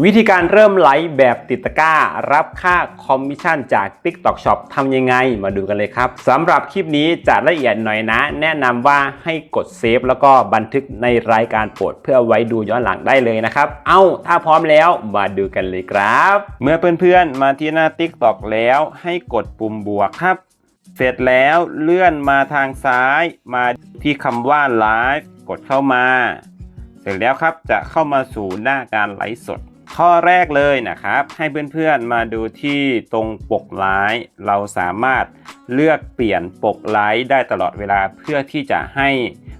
วิธีการเริ่มไลฟ์แบบติดตะกร้า รับค่าคอมมิชชั่นจาก TikTok Shop ทำยังไงมาดูกันเลยครับสำหรับคลิปนี้จะละเอียดหน่อยนะ แนะนำว่าให้กดเซฟแล้วก็บันทึกในรายการโปรดเพื่อไว้ดูย้อนหลังได้เลยนะครับ เอ้า ถ้าพร้อมแล้วมาดูกันเลยครับ เมื่อเพื่อนๆมาที่หน้า TikTok แล้วให้กดปุ่มบวกครับ เสร็จแล้วเลื่อนมาทางซ้ายมาที่คำว่าไลฟ์กดเข้ามา เสร็จแล้วครับจะเข้ามาสู่หน้าการไลฟ์สด ข้อแรกเลยนะครับ ให้เพื่อนๆมาดูที่ตรงปกไลฟ์เราสามารถเลือกเปลี่ยนปกไลฟ์ได้ตลอดเวลาเพื่อที่จะให้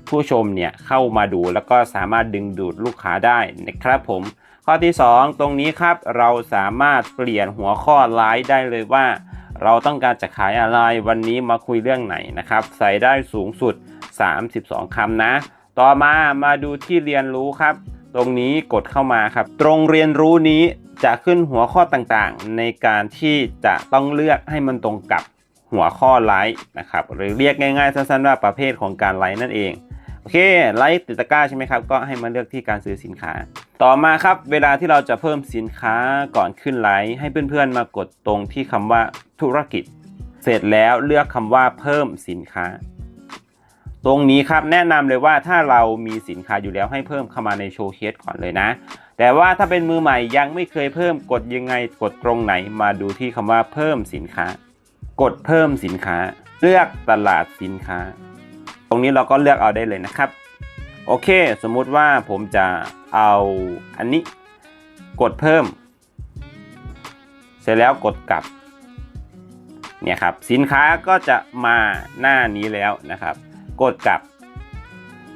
ผู้ชมเนี่ยเข้ามาดูแล้วก็สามารถดึงดูดลูกค้าได้นะครับผม ข้อที่ 2 ตรงนี้ครับเราสามารถเปลี่ยนหัวข้อไลฟ์ได้เลยว่า เราต้องการจะขายอะไรวันนี้มาคุยเรื่องไหนนะครับ ใส่ได้สูงสุด 32คำนะ ต่อมามาดูที่เรียนรู้ครับ ตรงนี้กดเข้ามาครับ ตรงเรียนรู้นี้จะขึ้นหัวข้อต่างๆ ในการที่จะต้องเลือกให้มันตรงกับหัวข้อไลฟ์นะครับหรือเรียกง่ายๆสั้นๆว่าประเภทของการไลฟ์นั่นเองโอเคไลฟ์ติดตะกร้าใช่ไหมครับก็ให้มาเลือกที่การซื้อสินค้า ต่อมาครับเวลาที่เราจะเพิ่มสินค้าก่อนขึ้นไลฟ์ให้เพื่อนๆมากดตรงที่คำว่าธุรกิจ เสร็จแล้วเลือกคำว่าเพิ่มสินค้า ตรงนี้ครับแนะนำเลยว่าถ้าเรามีสินค้าอยู่แล้วให้เพิ่มเข้ามาในโชว์เคสก่อนเลยนะ แต่ว่าถ้าเป็นมือใหม่ยังไม่เคยเพิ่มกดยังไงกดตรงไหนมาดูที่คำว่าเพิ่มสินค้า กดเพิ่มสินค้า เลือกตลาดสินค้า ตรงนี้เราก็เลือกเอาได้เลยนะครับ โอเค สมมุติว่าผมจะเอาอันนี้ กดเพิ่ม เสร็จแล้วกดกลับเนี่ยครับสินค้าก็จะมาหน้านี้แล้วนะครับ กดกลับ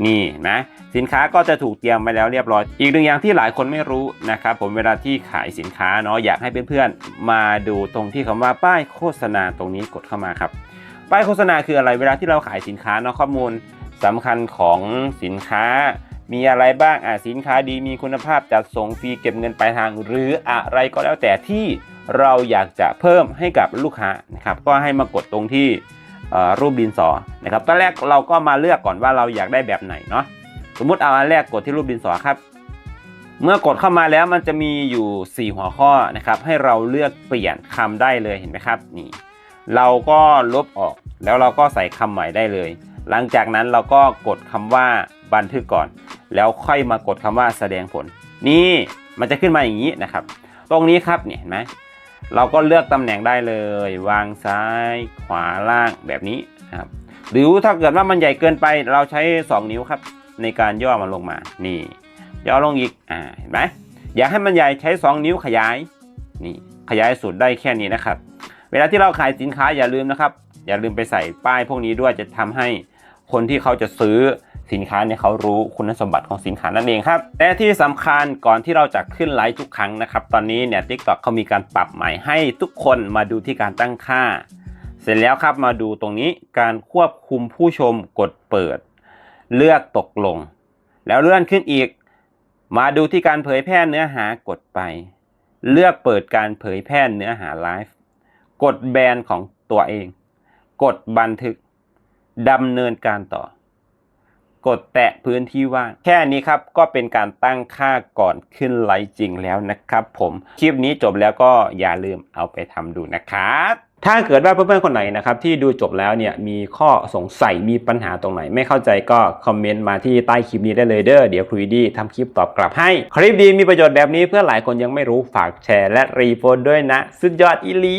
นี่นะ สินค้าก็จะถูกเตรียมไปแล้วเรียบร้อย อีกหนึ่งอย่างที่หลายคนไม่รู้นะครับผมเวลาที่ขายสินค้าเนาะอยากให้เพื่อนๆมาดูตรงที่คำว่าป้ายโฆษณาตรงนี้กดเข้ามาครับ ป้ายโฆษณาคืออะไรเวลาที่เราขายสินค้าเนาะข้อมูลสำคัญของสินค้ามีอะไรบ้างอะสินค้าดีมีคุณภาพจัดส่งฟรีเก็บเงินปลายทาง หรืออะไรก็แล้วแต่ที่เราอยากจะเพิ่มให้กับลูกค้านะครับ ก็ให้มากดตรงที่ รูปดินสอนะครับตอนแรกเราก็มาเลือกก่อนว่าเราอยากได้แบบไหนเนาะสมมุติเอาอันแรกกดที่รูปดินสอครับ เมื่อกดเข้ามาแล้วมันจะมีอยู่ 4 หัวข้อนะครับ ให้เราเลือกเปลี่ยนคำได้เลยเห็นไหมครับนี่เราก็ลบออกแล้วเราก็ใส่คำใหม่ได้เลย หลังจากนั้นเราก็กดคำว่าบันทึกก่อน แล้วค่อยมากดคำว่าแสดงผล นี่มันจะขึ้นมาอย่างนี้นะครับ ตรงนี้ครับเนี่ยเห็นไหม เราก็เลือกตำแหน่งได้เลย วางซ้ายขวาล่างแบบนี้นะครับ หรือถ้าเกิดว่ามันใหญ่เกินไปเราใช้ 2 นิ้วครับ ในการย่อมันลงมานี่ย่อลงอีกอ่าเห็นไหมอยากให้มันใหญ่ใช้ 2 นิ้วขยายนี่ขยายสุดได้แค่นี้นะครับ เวลาที่เราขายสินค้าอย่าลืมนะครับ อย่าลืมไปใส่ป้ายพวกนี้ด้วยจะทำให้ คนที่เขาจะซื้อสินค้าเนี่ยเขารู้คุณสมบัติของสินค้านั่นเองครับ แต่ที่สำคัญก่อนที่เราจะขึ้นไลฟ์ทุกครั้งนะครับ ตอนนี้เนี่ย TikTok เขามีการปรับใหม่ให้ทุกคนมาดูที่การตั้งค่า เสร็จแล้วครับมาดูตรงนี้การควบคุมผู้ชมกดเปิด เลือกตกลง แล้วเลื่อนขึ้นอีก มาดูที่การเผยแพร่เนื้อหากดไป เลือกเปิดการเผยแพร่เนื้อหาไลฟ์กดแบนของตัวเอง กดบันทึก ดำเนินการต่อ กดแตะพื้นที่ว่าง แค่นี้ครับก็เป็นการตั้งค่าก่อนขึ้นไลฟ์จริงแล้วนะครับ ผมคลิปนี้จบแล้วก็อย่าลืมเอาไปทำดูนะครับถ้าเกิดว่าเพื่อนๆคนไหนนะครับที่ดูจบแล้วเนี่ยมีข้อสงสัยมีปัญหาตรงไหน ไม่เข้าใจก็คอมเมนต์มาที่ใต้คลิปนี้ได้เลยเด้อเดี๋ยวครูดีทำคลิปตอบกลับให้ คลิปดีมีประโยชน์แบบนี้เพื่อหลายคนยังไม่รู้ฝากแชร์และรีโพสด้วยนะ สุดยอดอีลี